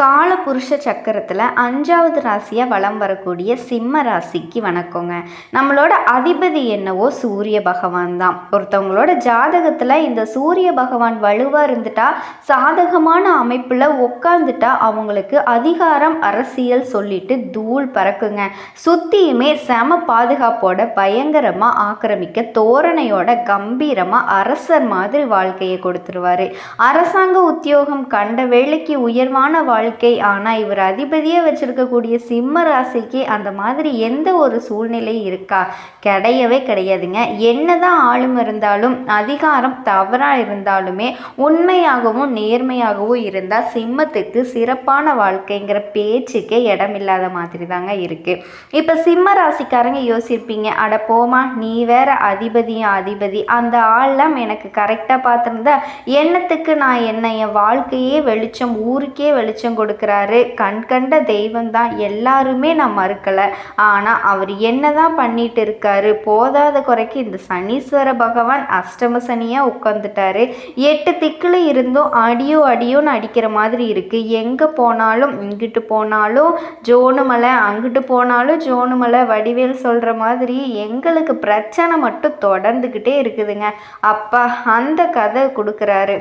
காலபுருஷ சக்கரத்தில் அஞ்சாவது ராசியாக வலம் வரக்கூடிய சிம்ம ராசிக்கு வணக்கங்க. நம்மளோட அதிபதி என்னவோ சூரிய பகவான் தான். ஒருத்தவங்களோட ஜாதகத்தில் இந்த சூரிய பகவான் வலுவாக இருந்துட்டா சாதகமான அமைப்பில் உட்காந்துட்டா அவங்களுக்கு அதிகாரம் அரசியல் சொல்லிட்டு தூள் பறக்குங்க. சுற்றியுமே செம பாதுகாப்போட பயங்கரமாக ஆக்கிரமிக்க தோரணையோட கம்பீரமாக அரசர் மாதிரி வாழ்க்கையை கொடுத்துருவாரு. அரசாங்க உத்தியோகம் கண்ட வேலைக்கு உயர்வான வாழ்க்கை. ஆனால் இவர் அதிபதியாக வச்சிருக்கக்கூடிய சிம்ம ராசிக்கு அந்த மாதிரி எந்த ஒரு சூழ்நிலை இருக்கா? கிடையவே கிடையாதுங்க. என்னதான் ஆளும் இருந்தாலும் அதிகாரம் தவறாக இருந்தாலுமே உண்மையாகவும் நேர்மையாகவும் இருந்தால் சிம்மத்துக்கு சிறப்பான வாழ்க்கைங்கிற பேச்சுக்கே இடமில்லாத மாதிரி தாங்க இருக்குது இப்போ சிம்ம ராசிக்காரங்க யோசிப்பீங்க அட போமா நீ வேற அதிபதியும் அதிபதி. அந்த ஆள்லாம் எனக்கு கரெக்டாக பார்த்துருந்தா என்னத்துக்கு நான் என்ன என் வாழ்க்கையே வெளிச்சம் ஊருக்கே வெளிச்சம் கொடுக்குறாரு. கண் கண்ட தெய்வம் தான் எல்லாருமே நான் மறுக்கலை. ஆனால் அவர் என்ன தான் பண்ணிட்டு இருக்காரு? போதாத குறைக்கு இந்த சனீஸ்வர பகவான் அஷ்டம சனியாக உட்காந்துட்டாரு எட்டு திக்கில் இருந்தும் அடியோ அடியோன்னு அடிக்கிற மாதிரி இருக்குது எங்கே போனாலும் இங்கிட்டு போனாலும் ஜோனுமலை அங்கிட்டு போனாலும் ஜோனுமலை வடிவேல் சொல்கிற மாதிரி எங்களுக்கு பிரச்சனை மட்டும் தொடர்ந்துக்கிட்டே இருக்குதுங்க. அப்பா அந்த கதை கொடுக்குறாரு.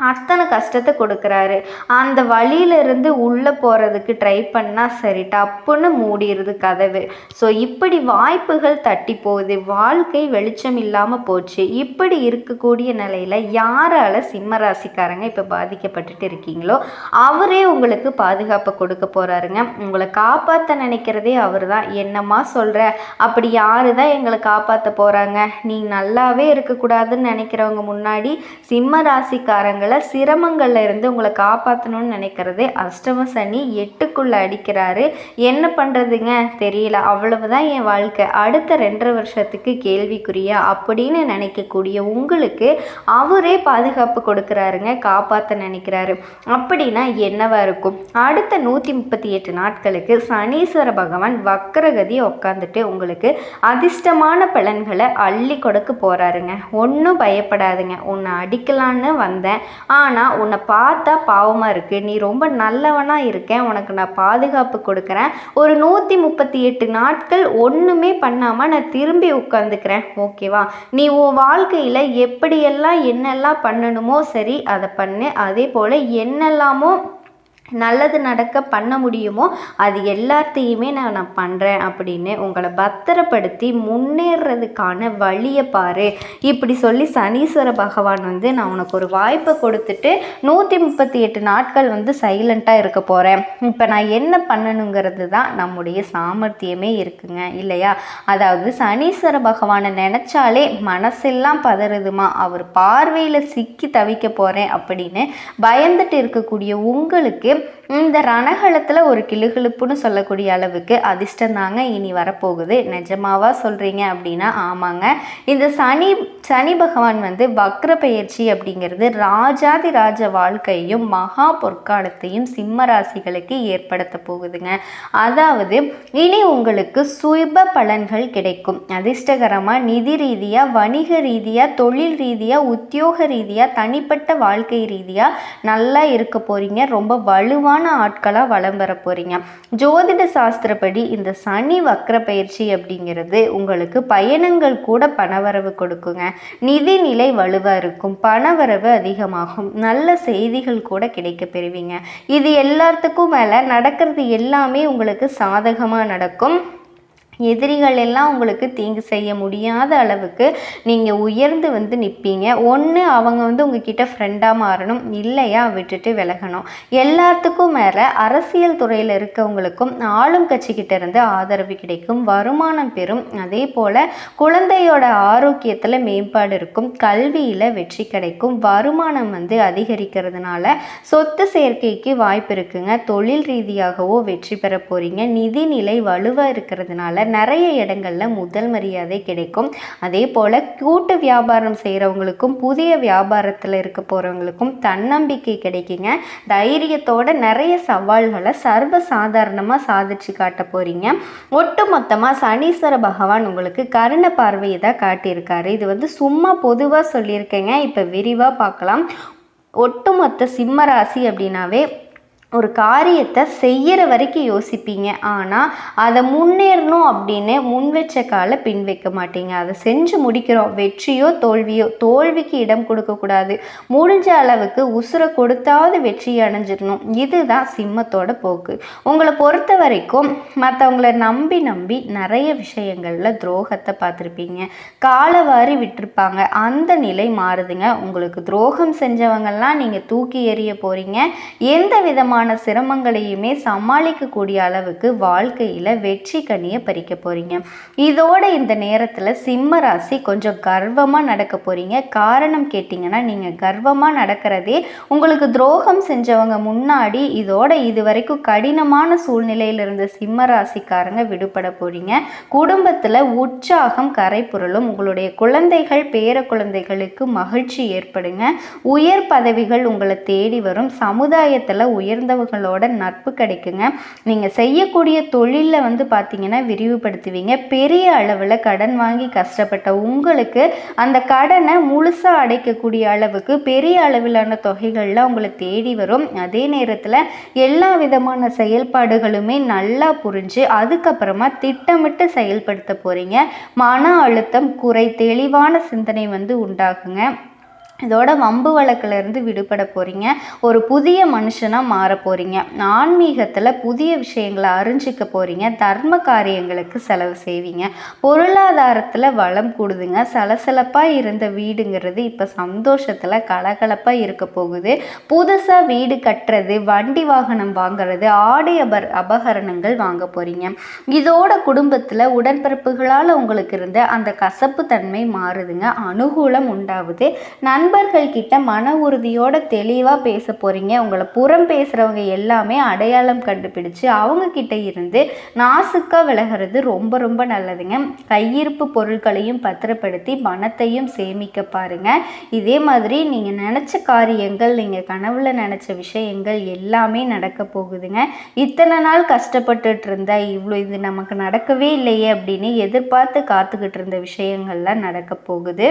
அத்தனை கஷ்டத்தை கொடுக்குறாரு. அந்த வழியிலிருந்து உள்ளே போகிறதுக்கு ட்ரை பண்ணால் சரி டப்புன்னு மூடிடுது கதவு. ஸோ இப்படி வாய்ப்புகள் தட்டி போகுது. வாழ்க்கை வெளிச்சம் இல்லாமல் போச்சு. இப்படி இருக்கக்கூடிய நிலையில் யாரால் சிம்ம ராசிக்காரங்க இப்போ பாதிக்கப்பட்டுட்டு இருக்கீங்களோ அவரே உங்களுக்கு பாதுகாப்பை கொடுக்க போகிறாருங்க உங்களை காப்பாற்ற நினைக்கிறதே அவர் தான் என்னம்மா சொல்கிற அப்படி யாரு தான் எங்களை காப்பாற்ற போகிறாங்க நீ நல்லாவே இருக்கக்கூடாதுன்னு நினைக்கிறவங்க முன்னாடி சிம்ம ராசிக்காரங்க உங்களை சிரமங்கள்ல இருந்து உங்களை காப்பாற்றணும்னு நினைக்கிறதே அஷ்டம சனி எட்டுக்குள்ளே அடிக்கிறாரு. என்ன பண்ணுறதுங்க தெரியல. அவ்வளவுதான் என் வாழ்க்கை. அடுத்த ரெண்டரை வருஷத்துக்கு கேள்விக்குறியா? அப்படின்னு நினைக்கக்கூடிய உங்களுக்கு அவரே பாதுகாப்பு கொடுக்குறாருங்க. காப்பாற்ற நினைக்கிறாரு. அப்படின்னா என்னவா இருக்கும்? அடுத்த நூற்றி முப்பத்தி எட்டு நாட்களுக்கு சனீஸ்வர பகவான் வக்கரகதி உட்காந்துட்டு உங்களுக்கு அதிர்ஷ்டமான பலன்களை அள்ளி கொடுக்க போகிறாருங்க ஒன்றும் பயப்படாதுங்க. உன்னை அடிக்கலான்னு வந்தேன். ஆனால் உன்னை பார்த்தா பாவமாக இருக்குது நீ ரொம்ப நல்லவனாக இருக்கேன். உனக்கு நான் பாதுகாப்பு கொடுக்குறேன். ஒரு நூற்றி முப்பத்தி எட்டு நாட்கள் ஒன்றுமே பண்ணாமல் நான் திரும்பி உட்காந்துக்கிறேன் ஓகேவா நீ உன் வாழ்க்கையில் எப்படியெல்லாம் என்னெல்லாம் பண்ணணுமோ சரி அதை பண்ணு. அதே போல் என்னெல்லாமோ நல்லது நடக்க பண்ண முடியுமோ அது எல்லாத்தையுமே நான் நான் பண்ணுறேன் அப்படின்னு உங்களை பத்திரப்படுத்தி முன்னேறதுக்கான வழியை பாரு. இப்படி சொல்லி சனீஸ்வர பகவான் வந்து நான் உனக்கு ஒரு வாய்ப்பை கொடுத்துட்டு நூற்றி முப்பத்தி எட்டு நாட்கள் வந்து சைலண்ட்டாக இருக்க போகிறேன் இப்போ நான் என்ன பண்ணணுங்கிறது தான் நம்முடைய சாமர்த்தியமே இருக்குங்க இல்லையா? அதாவது சனீஸ்வர பகவானை நினச்சாலே மனசெல்லாம் பதறுதுமா? அவர் பார்வையில் சிக்கி தவிக்க போகிறேன் அப்படின்னு பயந்துட்டு இருக்கக்கூடிய உங்களுக்கு இந்த ரணகலத்தில் ஒரு கிளுகிழுப்புன்னு சொல்லக்கூடிய அளவுக்கு அதிர்ஷ்டம் தாங்க இனி வரப்போகுது. நிஜமாவா சொல்கிறீங்க அப்படின்னா ஆமாங்க. இந்த சனி சனி பகவான் வந்து வக்ர பெயர்ச்சி அப்படிங்கிறது ராஜாதி ராஜ வாழ்க்கையும் மகா பொற்காலத்தையும் சிம்ம ராசிகளுக்கு ஏற்படுத்த போகுதுங்க. அதாவது இனி உங்களுக்கு சுப பலன்கள் கிடைக்கும். அதிர்ஷ்டகரமாக நிதி ரீதியாக வணிக ரீதியாக தொழில் ரீதியாக உத்தியோக ரீதியாக தனிப்பட்ட வாழ்க்கை ரீதியாக நல்லா இருக்க போகிறீங்க ரொம்ப வலுவான ஆட்களாக வலம் வர போகிறீங்க ஜோதிட சாஸ்திரப்படி இந்த சனி வக்கர பயிற்சி அப்படிங்கிறது உங்களுக்கு பயணங்கள் கூட பணவரவு கொடுக்குங்க. நிதிநிலை வலுவாக இருக்கும். பணவரவு அதிகமாகும். நல்ல செய்திகள் கூட கிடைக்க பெறுவீங்க. இது எல்லாத்துக்கும் மேலே நடக்கிறது எல்லாமே உங்களுக்கு சாதகமாக நடக்கும். எதிரிகள் எல்லாம் உங்களுக்கு தீங்கு செய்ய முடியாத அளவுக்கு நீங்கள் உயர்ந்து வந்து நிற்பீங்க ஒன்று அவங்க வந்து உங்ககிட்ட ஃப்ரெண்டாக மாறணும் இல்லையா? விட்டுட்டு விலகணும். எல்லாத்துக்கும் மேலே அரசியல் துறையில் இருக்கவங்களுக்கும் ஆளும் கட்சிக்கிட்ட இருந்து ஆதரவு கிடைக்கும் வருமானம் பெறும். அதே போல் குழந்தையோட ஆரோக்கியத்தில் மேம்பாடு இருக்கும் கல்வியில் வெற்றி கிடைக்கும் வருமானம் வந்து அதிகரிக்கிறதுனால சொத்து சேர்க்கைக்கு வாய்ப்பு இருக்குங்க. தொழில் ரீதியாகவோ வெற்றி பெற போகிறீங்க நிதிநிலை வலுவாக இருக்கிறதுனால நிறைய இடங்களில் முதல் மரியாதை கிடைக்கும். அதே போல் கூட்டு வியாபாரம் செய்கிறவங்களுக்கும் புதிய வியாபாரத்தில் இருக்க போகிறவங்களுக்கும் தன்னம்பிக்கை கிடைக்குங்க. தைரியத்தோட நிறைய சவால்களை சர்வ சாதாரணமாக சாதிச்சு காட்ட போகிறீங்க ஒட்டு மொத்தமாக சனீஸ்வர பகவான் உங்களுக்கு கருண பார்வையை தான் காட்டியிருக்காரு. இது வந்து சும்மா பொதுவாக சொல்லியிருக்கேங்க. இப்போ விரிவாக பார்க்கலாம். ஒட்டுமொத்த சிம்ம ராசி அப்படின்னாவே ஒரு காரியத்தை செய்கிற வரைக்கும் யோசிப்பீங்க. ஆனால் அதை முன்னேறணும் அப்படின்னு முன் வச்ச காலை பின் வைக்க மாட்டீங்க. அதை செஞ்சு முடிக்கிறோம். வெற்றியோ தோல்வியோ தோல்விக்கு இடம் கொடுக்கக்கூடாது முடிஞ்ச அளவுக்கு உசுரை கொடுத்தாவது வெற்றி அடைஞ்சிடணும். இதுதான் சிம்மத்தோட போக்கு. உங்களை பொறுத்த வரைக்கும் மற்றவங்கள நம்பி நம்பி நிறைய விஷயங்களில் துரோகத்தை பார்த்துருப்பீங்க. காலவாரி விட்டுருப்பாங்க. அந்த நிலை மாறுதுங்க. உங்களுக்கு துரோகம் செஞ்சவங்கள்லாம் நீங்கள் தூக்கி எறிய போகிறீங்க எந்த விதமான விதமான சிரமங்களையுமே சமாளிக்கக்கூடிய அளவுக்கு வாழ்க்கையில் வெற்றி கனியை பறிக்க போகிறீங்க இதோட இந்த நேரத்தில் சிம்ம ராசி கொஞ்சம் கர்வமாக நடக்க போகிறீங்க காரணம் கேட்டிங்கன்னா நீங்கள் கர்வமாக நடக்கிறதே உங்களுக்கு துரோகம் செஞ்சவங்க முன்னாடி இதோட இது வரைக்கும் கடினமான சூழ்நிலையில் இருந்த சிம்ம ராசிக்காரங்க விடுபட போகிறீங்க குடும்பத்தில் உற்சாகம் கரைப்பொருளும் உங்களுடைய குழந்தைகள் பேர குழந்தைகளுக்கு மகிழ்ச்சி ஏற்படுங்க. உயர் பதவிகள் உங்களை தேடி வரும். சமுதாயத்தில் உயர்ந்த உயர்ந்தவர்களோட நட்பு கிடைக்குங்க. நீங்கள் செய்யக்கூடிய தொழிலில் வந்து பார்த்தீங்கன்னா விரிவுபடுத்துவீங்க. பெரிய அளவில் கடன் வாங்கி கஷ்டப்பட்ட உங்களுக்கு அந்த கடனை முழுசாக அடைக்கக்கூடிய அளவுக்கு பெரிய அளவிலான தொகைகள்லாம் உங்களை தேடி வரும். அதே நேரத்தில் எல்லா விதமான செயல்பாடுகளுமே நல்லா புரிஞ்சு அதுக்கப்புறமா திட்டமிட்டு செயல்படுத்த போகிறீங்க மன அழுத்தம் குறை தெளிவான சிந்தனை வந்து உண்டாகுங்க. இதோட வம்பு வழக்கிலிருந்து விடுபட போகிறீங்க ஒரு புதிய மனுஷனாக மாற போகிறீங்க ஆன்மீகத்தில் புதிய விஷயங்களை அறிஞ்சிக்க போகிறீங்க தர்ம காரியங்களுக்கு செலவு செய்வீங்க. பொருளாதாரத்தில் வளம் கூடுதுங்க. சலசலப்பாக இருந்த வீடுங்கிறது இப்போ சந்தோஷத்தில் கலகலப்பாக இருக்க போகுது. புதுசாக வீடு கட்டுறது வண்டி வாகனம் வாங்குறது ஆடை அபர் அபகரணங்கள் வாங்க போகிறீங்க இதோட குடும்பத்தில் உடன்பிறப்புகளால் உங்களுக்கு இருந்த அந்த கசப்பு தன்மை மாறுதுங்க. அனுகூலம் உண்டாகுது நன் நண்பர்கள் கிட்ட மன உறுதியோட தெளிவாக பேச போகிறீங்க உங்களை புறம் பேசுகிறவங்க எல்லாமே அடையாளம் கண்டுபிடிச்சு அவங்க கிட்ட இருந்து நாசுக்காக விலகிறது ரொம்ப ரொம்ப நல்லதுங்க. கையிருப்பு பொருட்களையும் பத்திரப்படுத்தி பணத்தையும் சேமிக்க பாருங்க. இதே மாதிரி நீங்கள் நினச்ச காரியங்கள் நீங்கள் கனவுல நினச்ச விஷயங்கள் எல்லாமே நடக்க போகுதுங்க. இத்தனை நாள் கஷ்டப்பட்டுட்டு இருந்த இவ்வளோ இது நமக்கு நடக்கவே இல்லையே அப்படின்னு எதிர்பார்த்து காத்துக்கிட்டு இருந்த விஷயங்கள்லாம் நடக்க போகுது.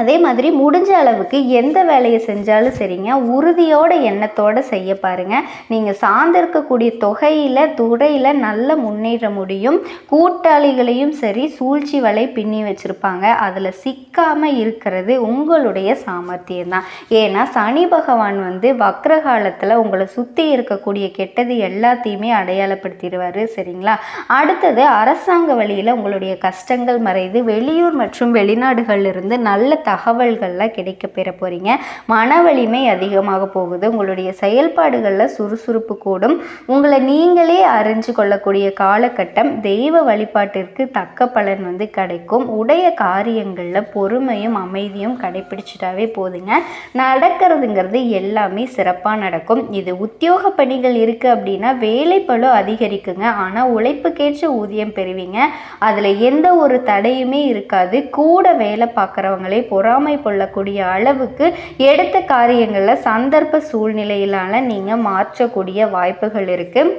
அதே மாதிரி முடிஞ்ச அளவுக்கு எந்த வேலையை செஞ்சாலும் சரிங்க. உறுதியோட எண்ணத்தோடு செய்ய பாருங்கள் நீங்கள் சார்ந்திருக்கக்கூடிய தொகையில் துறையில் நல்ல முன்னேற முடியும். கூட்டாளிகளையும் சரி சூழ்ச்சி வலை பின்னி வச்சுருப்பாங்க. அதில் சிக்காமல் இருக்கிறது உங்களுடைய சாமர்த்தியம் தான் ஏன்னா சனி பகவான் வந்து வக்ர காலத்தில் உங்களை சுற்றி இருக்கக்கூடிய கெட்டது எல்லாத்தையுமே அடையாளப்படுத்திடுவார். சரிங்களா? அடுத்தது அரசாங்க வழியில் உங்களுடைய கஷ்டங்கள் மறைந்து வெளியூர் மற்றும் வெளிநாடுகளிலிருந்து நல்ல தகவல்கள்லாம் கிடைக்க பெற போகிறீங்க மன வலிமை அதிகமாக போகுது. உங்களுடைய செயல்பாடுகளில் சுறுசுறுப்பு கூடும். உங்களை நீங்களே அறிஞ்சு கொள்ளக்கூடிய காலகட்டம் தெய்வ வழிபாட்டிற்கு தக்க பலன் வந்து கிடைக்கும். உடைய காரியங்களில் பொறுமையும் அமைதியும் கடைபிடிச்சிட்டாவே போதுங்க. நடக்கிறதுங்கிறது எல்லாமே சிறப்பாக நடக்கும். இது உத்தியோக பணிகள் இருக்குது அப்படின்னா வேலைப்பழு அதிகரிக்குங்க. ஆனால் உழைப்புக்கேற்ற ஊதியம் பெறுவீங்க. அதில் எந்த ஒரு தடையுமே இருக்காது. கூட வேலை பார்க்குறவங்களே பொறாமை கொள்ளக்கூடிய அளவுக்கு எடுத்த காரியங்களில் சந்தர்ப்ப சூழ்நிலையிலான நீங்கள் மாற்றக்கூடிய வாய்ப்புகள் இருக்குது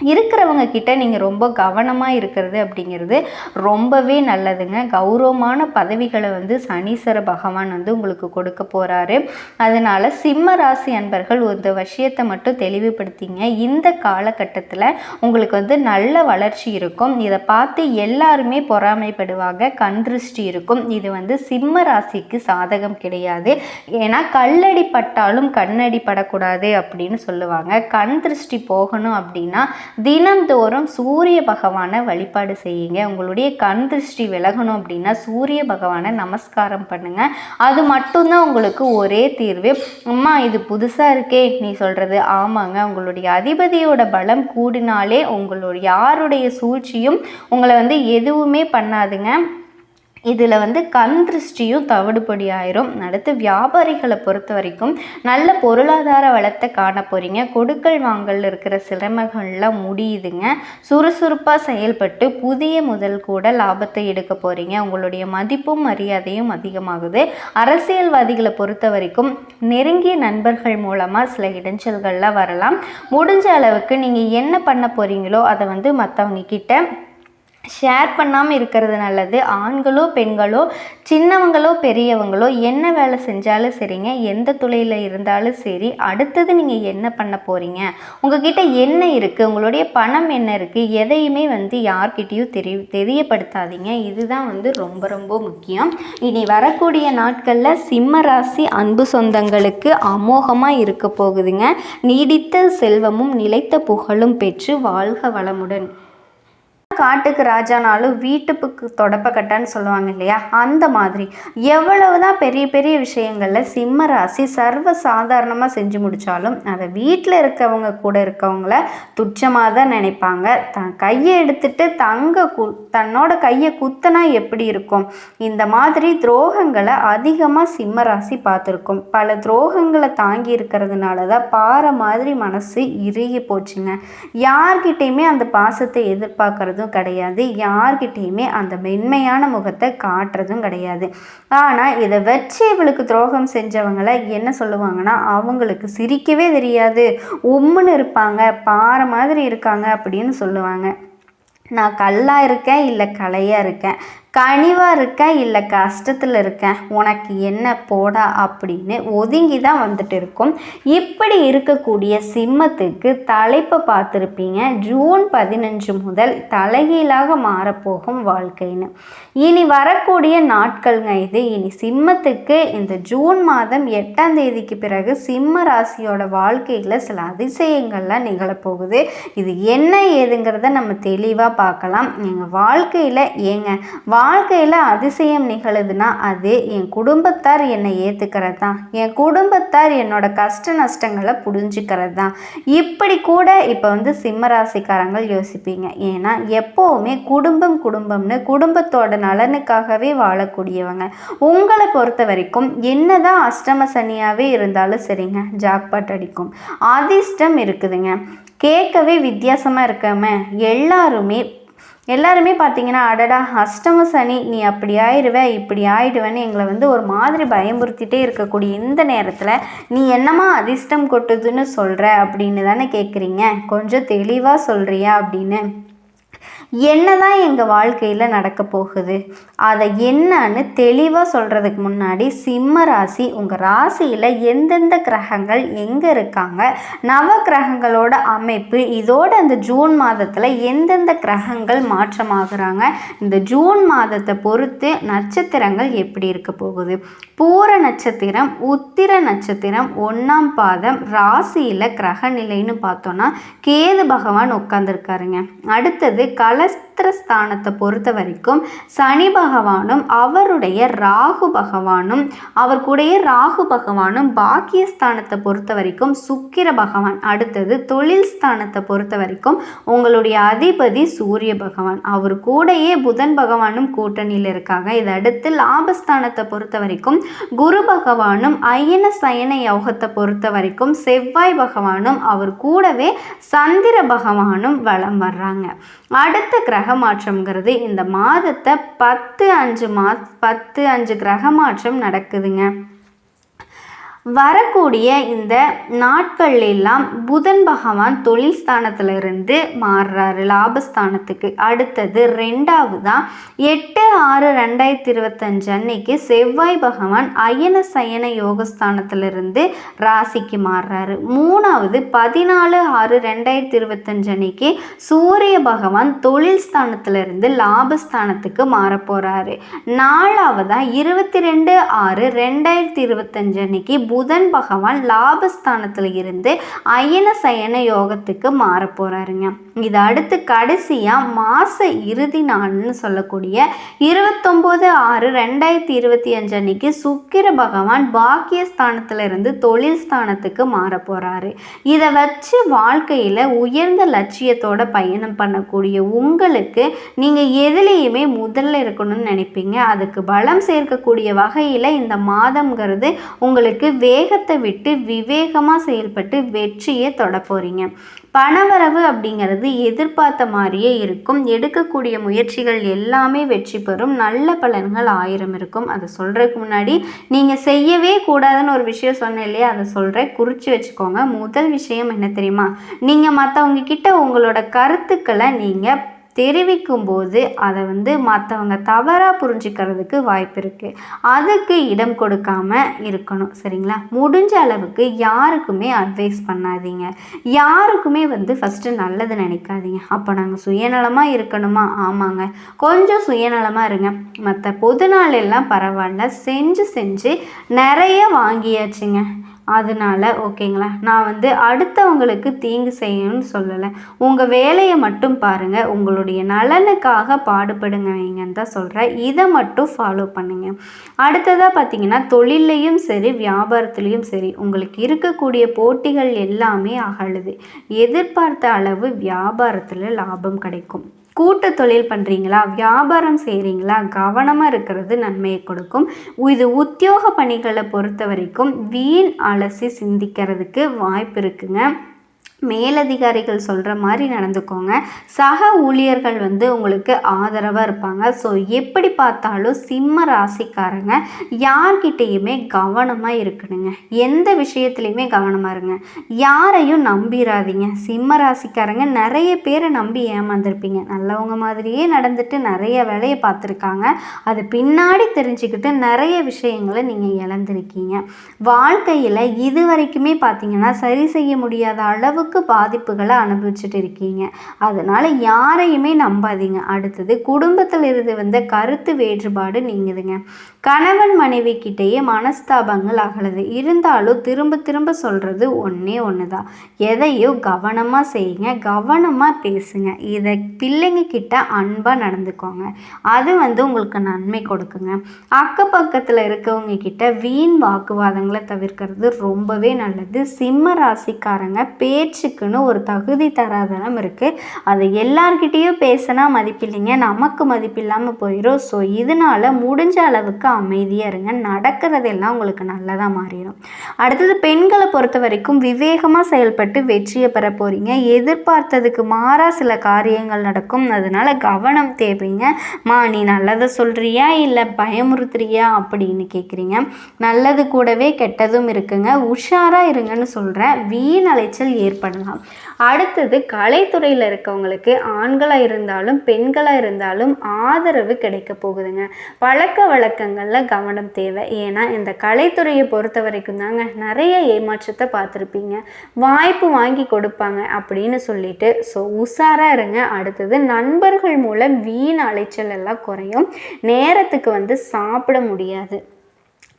இருக்கிறவங்க கிட்ட நீங்கள் ரொம்ப கவனமாக இருக்கிறது அப்படிங்கிறது ரொம்பவே நல்லதுங்க. கௌரவமான பதவிகளை வந்து சனீஸ்வர பகவான் வந்து உங்களுக்கு கொடுக்க போகிறாரு அதனால் சிம்ம ராசி அன்பர்கள் இந்த விஷயத்தை மட்டும் தெளிவுபடுத்திங்க. இந்த காலகட்டத்தில் உங்களுக்கு வந்து நல்ல வளர்ச்சி இருக்கும். இதை பார்த்து எல்லாருமே பொறாமைப்படுவாங்க. கண் திருஷ்டி இருக்கும். இது வந்து சிம்ம ராசிக்கு சாதகம் கிடையாது. ஏன்னா கல்லடி பட்டாலும் கண்ணடி படக்கூடாது அப்படின்னு சொல்லுவாங்க. கண் திருஷ்டி போகணும் அப்படின்னா தினந்தோறும் சூரிய பகவானை வழிபாடு செய்யுங்க. உங்களுடைய கண் திருஷ்டி விலகணும் அப்படின்னா சூரிய பகவானை நமஸ்காரம் பண்ணுங்க. அது மட்டும்தான் உங்களுக்கு ஒரே தீர்வு. அம்மா இது புதுசாக இருக்கே நீ சொல்கிறது ஆமாங்க. உங்களுடைய அதிபதியோட பலம் கூடினாலே உங்களுடைய யாருடைய சூழ்ச்சியும் உங்களை வந்து எதுவுமே பண்ணாதுங்க. இதில் வந்து கண் திருஷ்டியும் தவிடுபடி ஆயிரும். அடுத்து வியாபாரிகளை பொறுத்த வரைக்கும் நல்ல பொருளாதார வளத்தை காண போகிறீங்க கொடுக்கல் வாங்கல் இருக்கிற சிரமங்கள்லாம் முடியுதுங்க. சுறுசுறுப்பாக செயல்பட்டு புதிய முதல் கூட லாபத்தை எடுக்க போகிறீங்க உங்களுடைய மதிப்பும் மரியாதையும் அதிகமாகுது. அரசியல்வாதிகளை பொறுத்த வரைக்கும் நெருங்கிய நண்பர்கள் மூலமாக சில இடைஞ்சல்கள்லாம் வரலாம். முடிஞ்ச அளவுக்கு நீங்கள் என்ன பண்ண போகிறீங்களோ அதை வந்து மற்றவங்க கிட்ட ஷேர் பண்ணாமல் இருக்கிறது நல்லது. ஆண்களோ பெண்களோ சின்னவங்களோ பெரியவங்களோ என்ன வேலை செஞ்சாலும் சரிங்க. எந்த துளையில் இருந்தாலும் சரி. அடுத்தது நீங்கள் என்ன பண்ண போகிறீங்க உங்ககிட்ட என்ன இருக்குது உங்களுடைய பணம் என்ன இருக்குது எதையுமே வந்து யார்கிட்டேயும் தெரிய தெரியப்படுத்தாதீங்க. இதுதான் வந்து ரொம்ப ரொம்ப முக்கியம். இனி வரக்கூடிய நாட்களில் சிம்ம ராசி அன்பு சொந்தங்களுக்கு அமோகமாக இருக்க போகுதுங்க. நீடித்த செல்வமும் நிலைத்த புகழும் பெற்று வாழ்க வளமுடன். காட்டுக்கு ராஜானாலும் வீட்டுப்புக்கு தொடப்பக்கட்டான்னு சொல்லுவாங்க இல்லையா? அந்த மாதிரி. எவ்வளவுதான் பெரிய பெரிய விஷயங்களில் சிம்ம ராசி சர்வ சாதாரணமாக செஞ்சு முடித்தாலும் அதை வீட்டில் இருக்கவங்க கூட இருக்கவங்கள துச்சமாக தான் நினைப்பாங்க. த கையை எடுத்துட்டு தங்க கு தன்னோட கையை குத்தனா எப்படி இருக்கும்? இந்த மாதிரி துரோகங்களை அதிகமாக சிம்ம ராசி பார்த்துருக்கும். பல துரோகங்களை தாங்கி இருக்கிறதுனால தான் பாறை மாதிரி மனசு இறுகி போச்சுங்க. யார்கிட்டையுமே அந்த பாசத்தை எதிர்பார்க்கறதும் கிடையாது. யார்கிட்டேயுமே அந்த மென்மையான முகத்தை காட்டுறதும் கிடையாது. ஆனால் இதை வச்சு இவளுக்கு துரோகம் செஞ்சவங்களை என்ன சொல்லுவாங்கன்னா அவங்களுக்கு சிரிக்கவே தெரியாது. உம்முன்னு இருப்பாங்க பாறை மாதிரி இருக்காங்க அப்படின்னு சொல்லுவாங்க. நான் கல்லாக இருக்கேன் இல்லை கலையாக இருக்கேன். கனிவாக இருக்கேன் இல்லை கஷ்டத்தில் இருக்கேன் உனக்கு என்ன போடா அப்படின்னு ஒதுங்கி தான் வந்துட்டு இருக்கும். இப்படி இருக்கக்கூடிய சிம்மத்துக்கு தலைப்பை பார்த்துருப்பீங்க. ஜூன் பதினஞ்சு முதல் தலைகீழாக மாறப்போகும் வாழ்க்கைன்னு. இனி வரக்கூடிய நாட்கள்ங்க இது. இனி சிம்மத்துக்கு இந்த ஜூன் மாதம் எட்டாம் தேதிக்கு பிறகு சிம்ம ராசியோட வாழ்க்கையில் சில அதிசயங்கள்லாம் நிகழப்போகுது. இது என்ன ஏதுங்கிறத நம்ம தெளிவாக பார்க்கலாம். எங்கள் வாழ்க்கையில் ஏங்க வா வாழ்க்கையில் அதிசயம் நிகழுதுன்னா அது என் குடும்பத்தார் என்னை ஏற்றுக்கிறது தான் என் குடும்பத்தார் என்னோட கஷ்ட நஷ்டங்களை புரிஞ்சுக்கிறது தான் இப்படி கூட இப்போ வந்து சிம்மராசிக்காரங்கள் யோசிப்பீங்க. ஏன்னா எப்போவுமே குடும்பம் குடும்பம்னு குடும்பத்தோட நலனுக்காகவே வாழக்கூடியவங்க. உங்களை பொறுத்த வரைக்கும் என்னதான் அஷ்டம சனியாகவே இருந்தாலும் சரிங்க ஜாக்பாட் அடிக்கும். அதிர்ஷ்டம் இருக்குதுங்க. கேட்கவே வித்தியாசமாக இருக்காம எல்லாருமே எல்லாருமே பார்த்தீங்கன்னா அடடா அஷ்டம சனி நீ அப்படி ஆயிடுவே இப்படி ஆயிடுவேன்னு எங்களை வந்து ஒரு மாதிரி பயமுறுத்திட்டே இருக்கக்கூடிய இந்த நேரத்தில் நீ என்னமா அதிர்ஷ்டம் கொட்டுதுன்னு சொல்கிற அப்படின்னு தானே கேட்குறீங்க கொஞ்சம் தெளிவாக சொல்கிறியா அப்படின்னு. என்னதான் எங்கள் வாழ்க்கையில் நடக்க போகுது? அதை என்னன்னு தெளிவாக சொல்கிறதுக்கு முன்னாடி சிம்ம ராசி உங்கள் ராசியில் எந்தெந்த கிரகங்கள் எங்கே இருக்காங்க? நவ கிரகங்களோட அமைப்பு இதோட அந்த ஜூன் மாதத்தில் எந்தெந்த கிரகங்கள் மாற்றமாகறாங்க? இந்த ஜூன் மாதத்தை பொறுத்து நட்சத்திரங்கள் எப்படி இருக்க போகுது? பூர நட்சத்திரம் உத்திர நட்சத்திரம் ஒன்றாம் பாதம் ராசியில் கிரக நிலைன்னு பார்த்தோன்னா கேது பகவான் உட்காந்துருக்காருங்க அடுத்தது கலஸ்திரஸ்தானத்தை பொறுத்த வரைக்கும் சனி பகவானும் அவருடைய ராகு பகவானும் அவர் கூடயே ராகு பகவானும் பாக்கியஸ்தானத்தை பொறுத்த வரைக்கும் சுக்கிர பகவான் அடுத்தது தொழில் ஸ்தானத்தை பொறுத்த வரைக்கும் உங்களுடைய அதிபதி சூரிய பகவான். அவர் கூடயே புதன் பகவானும் கூட்டணியில் இருக்காங்க. இதை அடுத்து லாபஸ்தானத்தை பொறுத்த வரைக்கும் குரு பகவானும் ஐயன சயன யோகத்தை பொறுத்த வரைக்கும் செவ்வாய் பகவானும் அவர் கூடவே சந்திர பகவானும் வளம் வர்றாங்க. அடுத்த கிரக மாற்றம்ங்கிறது இந்த மாதத்தை பத்து அஞ்சு மா பத்து அஞ்சு கிரக மாற்றம் நடக்குதுங்க. வரக்கூடிய இந்த நாட்கள் எல்லாம் புதன் பகவான் தொழில் ஸ்தானத்திலிருந்து மாறுறாரு லாபஸ்தானத்துக்கு. அடுத்தது ரெண்டாவதாக எட்டு ஆறு ரெண்டாயிரத்தி இருபத்தஞ்சு அன்னைக்கு செவ்வாய் பகவான் அயன சயன யோகஸ்தானத்திலிருந்து ராசிக்கு மாறுறாரு. மூணாவது பதினாலு ஆறு ரெண்டாயிரத்தி இருபத்தஞ்சு அன்னைக்கு சூரிய பகவான் தொழில் ஸ்தானத்திலிருந்து லாபஸ்தானத்துக்கு மாற போகிறாரு நாலாவதாக இருபத்தி ரெண்டு ஆறு ரெண்டாயிரத்தி இருபத்தஞ்சு அன்னைக்கு புதன் பகவான் லாபஸ்தானத்தில் இருந்து அயன சயன யோகத்துக்கு மாற போகிறாருங்க இது அடுத்து கடைசியாக மாத இறுதி நாள்னு சொல்லக்கூடிய இருபத்தொம்போது ஆறு ரெண்டாயிரத்தி இருபத்தி அஞ்சு அன்னைக்கு சுக்கிர பகவான் பாக்கியஸ்தானத்தில் இருந்து தொழில் ஸ்தானத்துக்கு மாற போகிறாரு இதை வச்சு வாழ்க்கையில் உயர்ந்த லட்சியத்தோட பயணம் பண்ணக்கூடிய உங்களுக்கு நீங்கள் எதுலேயுமே முதல்ல இருக்கணும்னு நினைப்பீங்க. அதுக்கு பலம் சேர்க்கக்கூடிய வகையில் இந்த மாதம்ங்கிறது உங்களுக்கு வேகத்தை விட்டு விவேகமாக செயல்பட்டு வெற்றியை தொட போகிறீங்க பணவரவு அப்படிங்கிறது எதிர்பார்த்த மாதிரியே இருக்கும். எடுக்கக்கூடிய முயற்சிகள் எல்லாமே வெற்றி பெறும். நல்ல பலன்கள் ஆயிரம் இருக்கும். அதை சொல்கிறதுக்கு முன்னாடி நீங்கள் செய்யவே கூடாதுன்னு ஒரு விஷயம் சொன்னேன் இல்லையா? அதை சொல்கிறேன் குறித்து வச்சுக்கோங்க. முதல் விஷயம் என்ன தெரியுமா? நீங்கள் மற்றவங்க கிட்ட உங்களோட கருத்துக்களை நீங்கள் தெரிவிக்கும் போது அதை வந்து மற்றவங்க தவறாக புரிஞ்சுக்கிறதுக்கு வாய்ப்பு இருக்குது அதுக்கு இடம் கொடுக்காம இருக்கணும் சரிங்களா? முடிஞ்ச அளவுக்கு யாருக்குமே அட்வைஸ் பண்ணாதீங்க. யாருக்குமே வந்து ஃபஸ்ட்டு நல்லது நினைக்காதீங்க. அப்போ நாங்கள் சுயநலமாக இருக்கணுமா? ஆமாங்க. கொஞ்சம் சுயநலமாக இருங்க. மற்ற பொது நாள் எல்லாம் பரவாயில்ல. செஞ்சு செஞ்சு நிறைய வாங்கியாச்சுங்க. அதனால ஓகேங்களா? நான் வந்து அடுத்தவங்களுக்கு தீங்கு செய்யணும்னு சொல்லலை. உங்கள் வேலையை மட்டும் பாருங்கள் உங்களுடைய நலனுக்காக பாடுபடுங்க வைங்கன்னு தான் சொல்கிறேன் இதை மட்டும் ஃபாலோ பண்ணுங்கள் அடுத்ததாக பார்த்தீங்கன்னா தொழிலையும் சரி வியாபாரத்துலேயும் சரி உங்களுக்கு இருக்கக்கூடிய போட்டிகள் எல்லாமே அகழுது எதிர்பார்த்த அளவு வியாபாரத்தில் லாபம் கிடைக்கும். கூட்டு தொழில் பண்ணுறீங்களா வியாபாரம் செய்கிறீங்களா கவனமாக இருக்கிறது நன்மையை கொடுக்கும். இது உத்தியோக பணிகளை பொறுத்த வரைக்கும் வீண் அலசி சிந்திக்கிறதுக்கு வாய்ப்பு இருக்குங்க. மேலதிகாரிகள் சொல்கிற மாதிரி நடந்துக்கோங்க. சக ஊழியர்கள் வந்து உங்களுக்கு ஆதரவாக இருப்பாங்க. ஸோ எப்படி பார்த்தாலும் சிம்ம ராசிக்காரங்க. யார்கிட்டேயுமே கவனமாக இருக்கணுங்க. எந்த விஷயத்துலையுமே கவனமாக இருங்க. யாரையும் நம்பிடாதீங்க சிம்ம ராசிக்காரங்க நிறைய பேரை நம்பி ஏமாந்துருப்பீங்க. நல்லவங்க மாதிரியே நடந்துட்டு நிறைய வேலையை பார்த்துருக்காங்க. அது பின்னாடி தெரிஞ்சுக்கிட்டு நிறைய விஷயங்களை நீங்கள் இழந்திருக்கீங்க. வாழ்க்கையில் இது வரைக்குமே பார்த்தீங்கன்னா சரி செய்ய முடியாத அளவு அளவுக்கு பாதிப்புகளை அனுபவிச்சுட்டு இருக்கீங்க. அதனால் யாரையுமே நம்பாதீங்க. அடுத்தது குடும்பத்தில் இருந்து வந்த கருத்து வேறுபாடு நீங்குதுங்க. கணவன் மனைவி கிட்டேயே மனஸ்தாபங்கள் அகலது. இருந்தாலும் திரும்ப திரும்ப சொல்கிறது ஒன்றே ஒன்று தான் எதையும் கவனமாக செய்யுங்க. கவனமாக பேசுங்க. இதை பிள்ளைங்க கிட்ட அன்பாக நடந்துக்கோங்க. அது வந்து உங்களுக்கு நன்மை கொடுக்குங்க. அக்கப்பக்கத்தில் இருக்கவங்க கிட்ட வீண் வாக்குவாதங்களை தவிர்க்கிறது ரொம்பவே நல்லது. சிம்ம ராசிக்காரங்க பேச்சு பேச்சுக்குன்னு ஒரு தகுதி தராதனம் இருக்குது அது எல்லார்கிட்டேயும் பேசினா மதிப்பில்லைங்க. நமக்கு மதிப்பில்லாமல் போயிடும் ஸோ இதனால் முடிஞ்ச அளவுக்கு அமைதியாக இருங்க. நடக்கிறதெல்லாம் உங்களுக்கு நல்லதாக மாறிடும் அடுத்தது பெண்களை பொறுத்த வரைக்கும் விவேகமாக செயல்பட்டு வெற்றியை பெற போகிறீங்க எதிர்பார்த்ததுக்கு மாறாக சில காரியங்கள் நடக்கும். அதனால் கவனம் தேவைங்க. மா நீ நல்லதை சொல்கிறியா இல்லை பயமுறுத்துறியா? அப்படின்னு கேட்குறீங்க நல்லது கூடவே கெட்டதும் இருக்குங்க. உஷாராக இருங்கன்னு சொல்கிறேன் வீண் அலைச்சல் ஏற்படும் பண்ணலாம். அடுத்தது கலைத்துறையில் இருக்கவங்களுக்கு ஆண்களாக இருந்தாலும் பெண்களாக இருந்தாலும் ஆதரவு கிடைக்க போகுதுங்க. பழக்க வழக்கங்களில் கவனம் தேவை. ஏன்னா இந்த கலைத்துறையை பொறுத்த வரைக்கும் தாங்க நிறைய ஏமாற்றத்தை பார்த்துருப்பீங்க. வாய்ப்பு வாங்கி கொடுப்பாங்க அப்படின்னு சொல்லிட்டு. ஸோ உஷாராக இருங்க. அடுத்தது நண்பர்கள் மூலம் வீண் அலைச்சல் எல்லாம் குறையும். நேரத்துக்கு வந்து சாப்பிட முடியாது.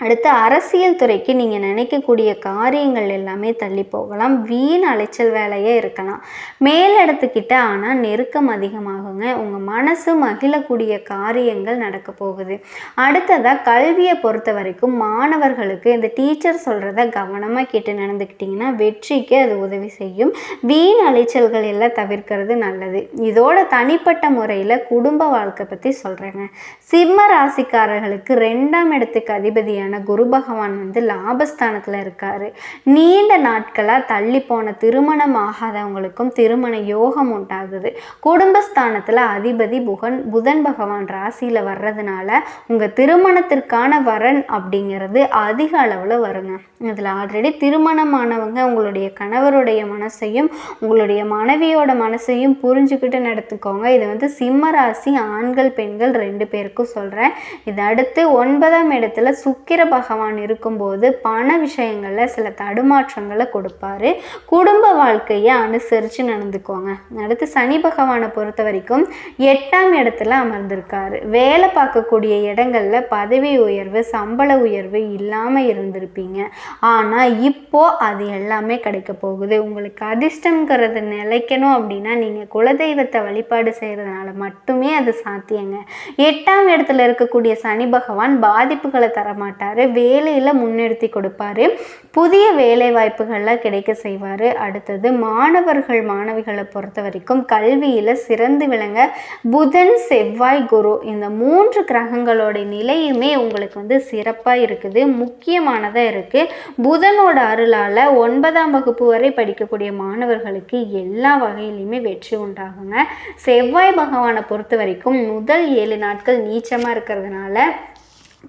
அடுத்து அரசியல் துறைக்கு நீங்கள் நினைக்கக்கூடிய காரியங்கள் எல்லாமே தள்ளி போகலாம். வீண் அலைச்சல் வேலையே இருக்கலாம். மேலிடத்துக்கிட்ட ஆனால் நெருக்கம் அதிகமாகுங்க. உங்கள் மனசு மகிழக்கூடிய காரியங்கள் நடக்க போகுது. அடுத்ததாக கல்வியை பொறுத்த வரைக்கும் மாணவர்களுக்கு இந்த டீச்சர் சொல்கிறத கவனமாக கேட்டு நடந்துக்கிட்டிங்கன்னா வெற்றிக்கு அது உதவி செய்யும். வீண் அலைச்சல்கள் எல்லாம் தவிர்க்கிறது நல்லது. இதோட தனிப்பட்ட முறையில் குடும்ப வாழ்க்கை பற்றி சொல்கிறேங்க சிம்ம ராசிக்காரர்களுக்கு ரெண்டாம் இடத்துக்கு அதிபதியான என்னென்னா குரு பகவான் வந்து லாபஸ்தானத்தில் இருக்கார். நீண்ட நாட்களாக தள்ளி போன திருமணம் ஆகாதவங்களுக்கும் திருமண யோகம் உண்டாகுது. குடும்பஸ்தானத்தில் அதிபதி புகன் புதன் பகவான் ராசியில் வர்றதுனால உங்கள் திருமணத்திற்கான வரன் அப்படிங்கிறது அதிக அளவில் வருங்க. இதில் ஆல்ரெடி திருமணமானவங்க உங்களுடைய கணவருடைய மனசையும் உங்களுடைய மனைவியோட மனசையும் புரிஞ்சுக்கிட்டு நடத்துக்கோங்க. இது வந்து சிம்ம ராசி ஆண்கள் பெண்கள் ரெண்டு பேருக்கும் சொல்கிறேன் இது அடுத்து ஒன்பதாம் இடத்துல சுக்கிர சுக்கிர பகவான் இருக்கும்போது பண விஷயங்களில் சில தடுமாற்றங்களை கொடுப்பாரு. குடும்ப வாழ்க்கையை அனுசரித்து நடந்துக்கோங்க அடுத்து சனி பகவானை பொறுத்த வரைக்கும் எட்டாம் இடத்துல அமர்ந்திருக்காரு. வேலை பார்க்கக்கூடிய இடங்களில் பதவி உயர்வு சம்பள உயர்வு இல்லாமல் இருந்திருப்பீங்க. ஆனால் இப்போ அது எல்லாமே கிடைக்க போகுது. உங்களுக்கு அதிர்ஷ்டங்கிறது நிலைக்கணும் அப்படின்னா நீங்கள் குலதெய்வத்தை வழிபாடு செய்கிறதுனால மட்டுமே அது சாத்தியங்க. எட்டாம் இடத்துல இருக்கக்கூடிய சனி பகவான் பாதிப்புகளை தரமாட்டார். மாட்டார் வேலையில் முன்னெடுத்தி கொடுப்பாரு. புதிய வேலை வாய்ப்புகள்லாம் கிடைக்க செய்வார். அடுத்தது மாணவர்கள் மாணவிகளை பொறுத்த வரைக்கும் கல்வியில் சிறந்து விளங்க புதன் செவ்வாய் குரு இந்த மூன்று கிரகங்களோட நிலையுமே உங்களுக்கு வந்து சிறப்பாக இருக்குது. முக்கியமானதாக இருக்குது புதனோட அருளால் ஒன்பதாம் வகுப்பு வரை படிக்கக்கூடிய மாணவர்களுக்கு எல்லா வகையிலையுமே வெற்றி உண்டாகுங்க. செவ்வாய் பகவானை பொறுத்த வரைக்கும் முதல் ஏழு நாட்கள் நீச்சமாக இருக்கிறதுனால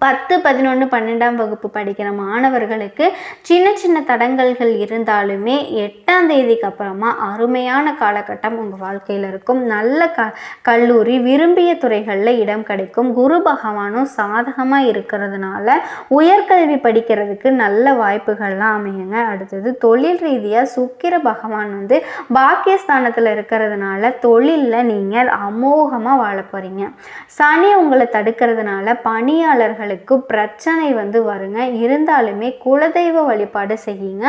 பத்து பதினொன்று பன்னெண்டாம் வகுப்பு படிக்கிற மாணவர்களுக்கு சின்ன சின்ன தடங்கல்கள் இருந்தாலுமே எட்டாம் தேதிக்கு அப்புறமா அருமையான காலகட்டம் உங்கள் வாழ்க்கையில் இருக்கும். நல்ல க கல்லூரி விரும்பிய துறைகளில் இடம் கிடைக்கும். குரு பகவானும் சாதகமாக இருக்கிறதுனால உயர்கல்வி படிக்கிறதுக்கு நல்ல வாய்ப்புகள்லாம் அமையுங்க. அடுத்தது தொழில் ரீதியாக சுக்கிர பகவான் வந்து பாக்கியஸ்தானத்தில் இருக்கிறதுனால தொழிலில் நீங்கள் அமோகமாக வாழ போகிறீங்க சனி உங்களை தடுக்கிறதுனால பணியாளர்கள் பணியாளர்களுக்கு பிரச்சனை வந்து வருங்க. இருந்தாலுமே குலதெய்வ வழிபாடு செய்யுங்க.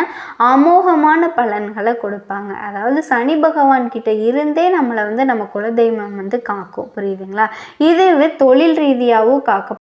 அமோகமான பலன்களை கொடுப்பாங்க. அதாவது சனி பகவான் கிட்ட இருந்தே நம்மளை வந்து நம்ம குலதெய்வம் வந்து காக்கும். புரியுதுங்களா? இதுவே தொழில் ரீதியாகவும் காக்க